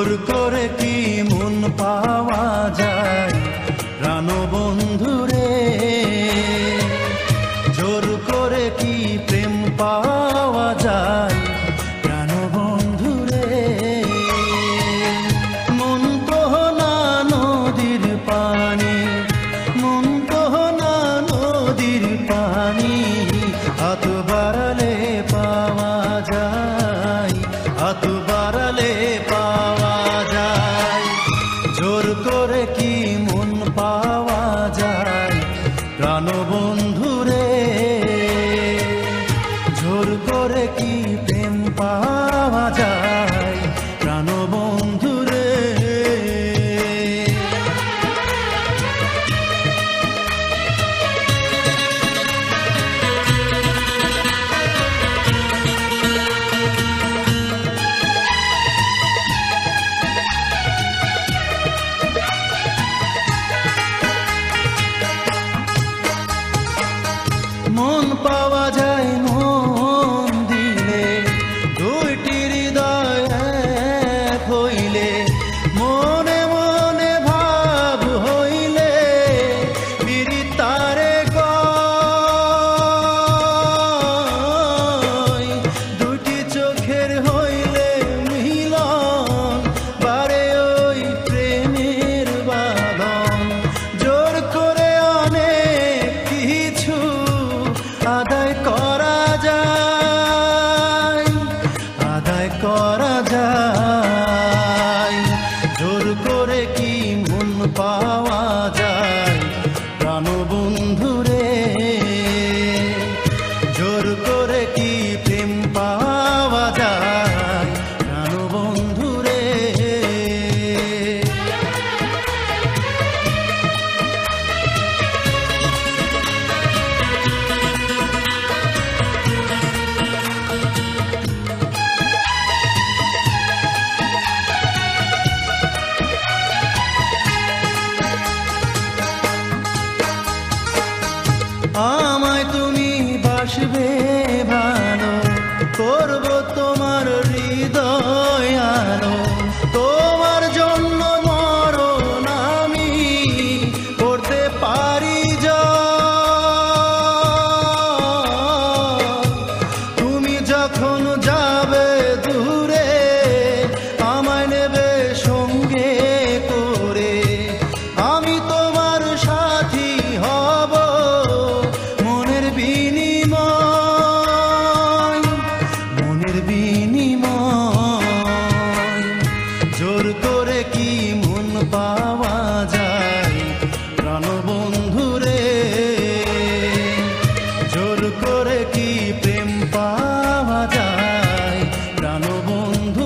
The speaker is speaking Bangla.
জোর করে কি মন পাওয়া যায়? বন্ধু রে জোর করে কি প্রেম পাওয়া যায়? paz. যখন যাবে দূরে, আমায় নেবে সঙ্গে করে। আমি তোমার সাথী হব মনের বিনিময় মনের বিনিময়। জোর করে কি মন পাওয়া যায়? প্রাণবন্ধুর জানো বন্ধু।